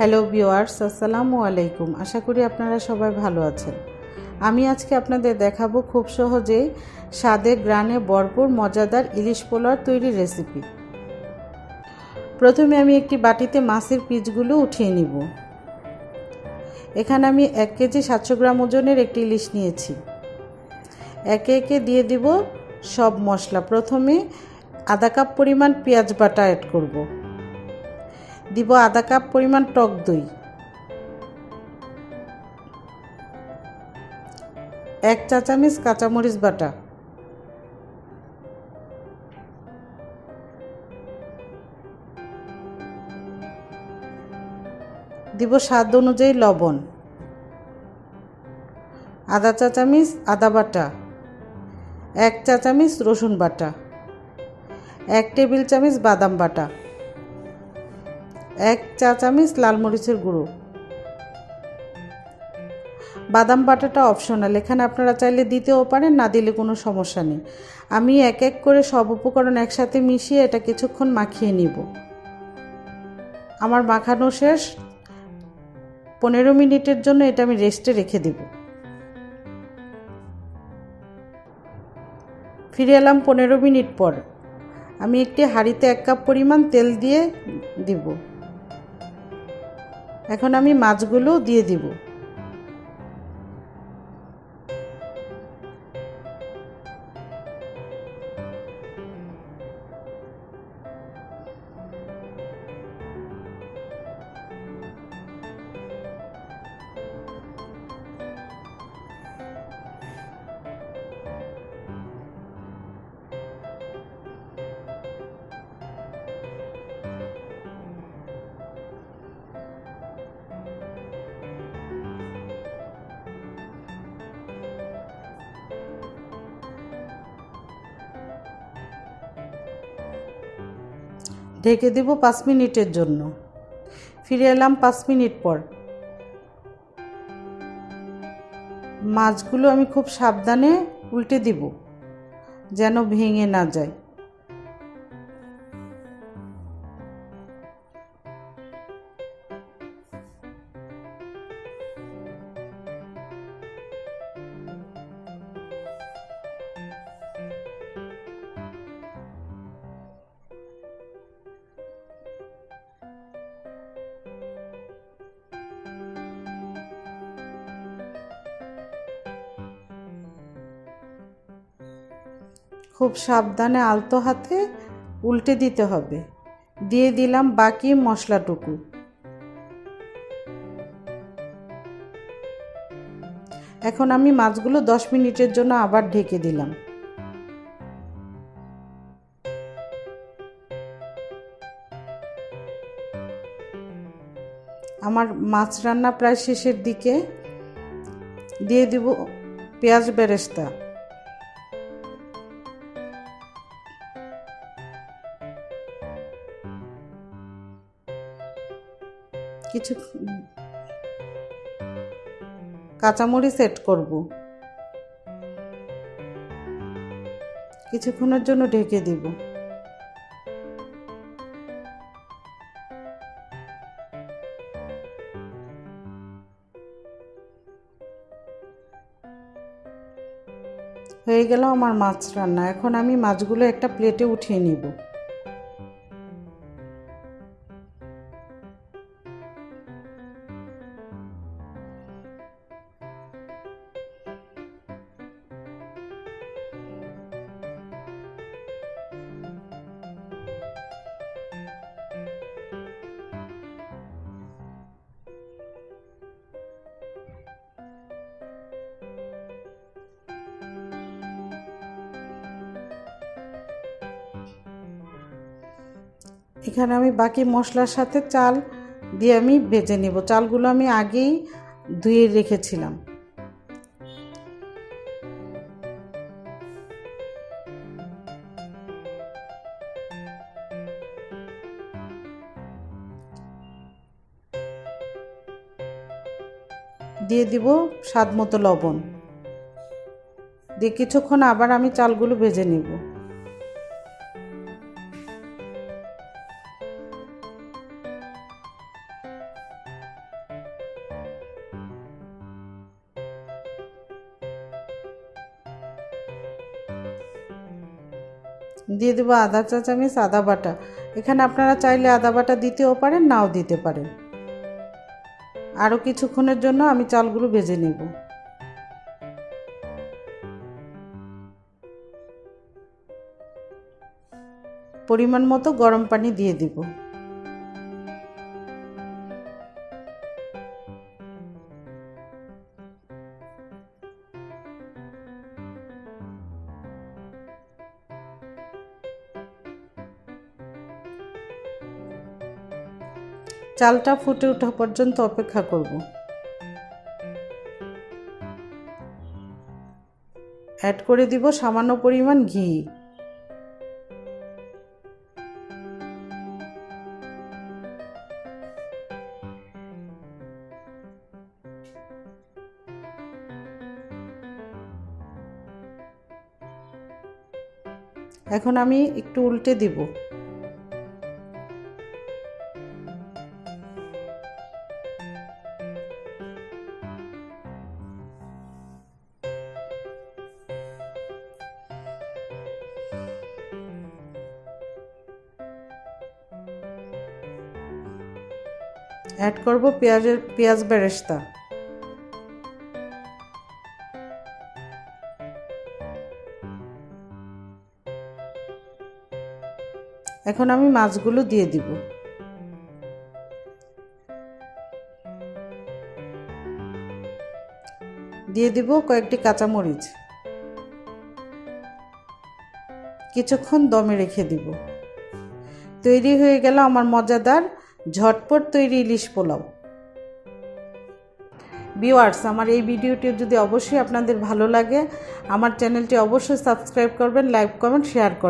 Hello viewers আসসালামু আলাইকুম। আশা করি আপনারা সবাই ভালো আছেন। আমি আজকে আপনাদের দেখাবো খুব সহজেই স্বাদে গ্রানে ভরপুর মজাদার ইলিশ পোলার তৈরি রেসিপি। প্রথমে আমি একটি বাটিতে মাছের পিচগুলো উঠিয়ে নিব। এখানে আমি এক কেজি সাতশো গ্রাম ওজনের একটি ইলিশ নিয়েছি। একে একে দিয়ে দিব সব মশলা। প্রথমে আধা কাপ পরিমাণ পেঁয়াজ বাটা অ্যাড করব। দিব আধা কাপ পরিমাণ টক দই। এক চা চামচ কাঁচামরিচ বাটা। দিব স্বাদ অনুযায়ী লবণ। আধা চা চামচ আদা বাটা। এক চা চামচ রসুন বাটা। এক টেবিল চামচ বাদাম বাটা। এক চা চামচ লাল মরিচের গুঁড়ো। বাদাম বাটাটা অপশনাল, এখানে আপনারা চাইলে দিতেও পারেন, না দিলে কোনো সমস্যা নেই। আমি এক এক করে সব উপকরণ একসাথে মিশিয়ে এটা কিছুক্ষণ মাখিয়ে নিব। আমার মাখানো শেষ। পনেরো মিনিটের জন্য এটা আমি রেস্টে রেখে দেব। ফিরে এলাম পনেরো মিনিট পর। আমি একটি হাঁড়িতে এক কাপ পরিমাণ তেল দিয়ে দিব। এখন আমি মাছগুলো দিয়ে দিব। ঢেকে দেব পাঁচ মিনিটের জন্য। ফিরে এলাম পাঁচ মিনিট পর। মাছগুলো আমি খুব সাবধানে উল্টে দিব, যেন ভেঙে না যায়। খুব সাবধানে আলতো হাতে উল্টে দিতে হবে। দিয়ে দিলাম বাকি মশলাটুকু। এখন আমি মাছগুলো দশ মিনিটের জন্য আবার ঢেকে দিলাম। আমার মাছ রান্না প্রায় শেষের দিকে। দিয়ে দিব পেঁয়াজ বেরেস্তা। কিছু কাঁচামরিচ সেট করব। কিছুক্ষণের জন্য ঢেকে দিব। হয়ে গেল আমার মাছ রান্না। এখন আমি মাছগুলো একটা প্লেটে উঠিয়ে নিব। এখানে আমি বাকি মশলার সাথে চাল দিয়ে আমি ভেজে নেব। চালগুলো আমি আগেই ধুয়ে রেখেছিলাম। দিয়ে দিব স্বাদ মতো লবণ। দিয়ে কিছুক্ষণ আবার আমি চালগুলো ভেজে নেব। দিয়ে দেবো আধা চা চামচ আদা বাটা। এখানে আপনারা চাইলে আদা বাটা দিতেও পারেন, নাও দিতে পারেন। আরও কিছুক্ষণের জন্য আমি চালগুলো ভেজে নেব। পরিমাণ মতো গরম পানি দিয়ে দিব। চালটা ফুটে ওঠা পর্যন্ত অপেক্ষা করব। অ্যাড করে দিব সামান্য পরিমাণ ঘি। এখন আমি একটু উল্টে দিব। অ্যাড করব পেঁয়াজের, পেঁয়াজ বেরেস্তা। এখন আমি মাছগুলো দিয়ে দিব। দিয়ে দিব কয়েকটি কাঁচামরিচ। কিছুক্ষণ দমে রেখে দিব। তৈরি হয়ে গেল আমার মজাদার ঝটপট তৈরি ইলিশ পোলাও। ভিউয়ার্স, আমার এই ভিডিওটি যদি অবশ্যই আপনাদের ভালো লাগে, আমার চ্যানেলটি অবশ্যই সাবস্ক্রাইব করবেন, লাইক, কমেন্ট, শেয়ার করবেন।